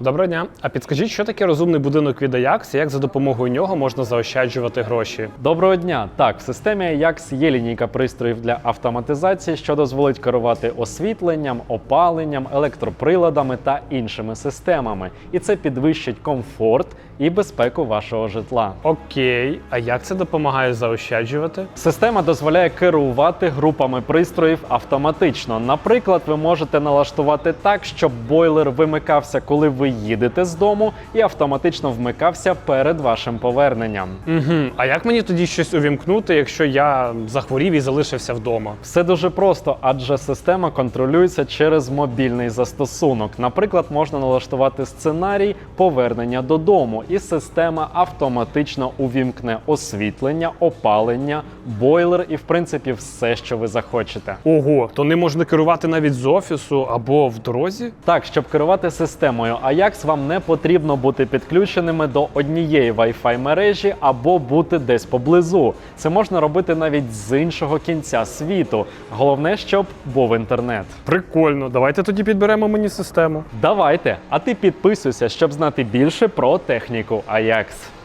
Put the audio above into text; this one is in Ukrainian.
Доброго дня. А підскажіть, що таке розумний будинок від Ajax і як за допомогою нього можна заощаджувати гроші? Доброго дня! Так, в системі Ajax є лінійка пристроїв для автоматизації, що дозволить керувати освітленням, опаленням, електроприладами та іншими системами. І це підвищить комфорт і безпеку вашого житла. Окей, а як це допомагає заощаджувати? Система дозволяє керувати групами пристроїв автоматично. Наприклад, ви можете налаштувати так, щоб бойлер вимикався, коли ви їдете з дому, і автоматично вмикався перед вашим поверненням. Угу. А як мені тоді щось увімкнути, якщо я захворів і залишився вдома? Все дуже просто, адже система контролюється через мобільний застосунок. Наприклад, можна налаштувати сценарій повернення додому, і система автоматично увімкне освітлення, опалення, бойлер і, в принципі, все, що ви захочете. Ого, то не можна керувати навіть з офісу або в дорозі? Так, щоб керувати системою Ajax, вам не потрібно бути підключеними до однієї Wi-Fi мережі або бути десь поблизу. Це можна робити навіть з іншого кінця світу. Головне, щоб був інтернет. Прикольно, давайте тоді підберемо мені систему. Давайте, а ти підписуйся, щоб знати більше про техніку Ajax.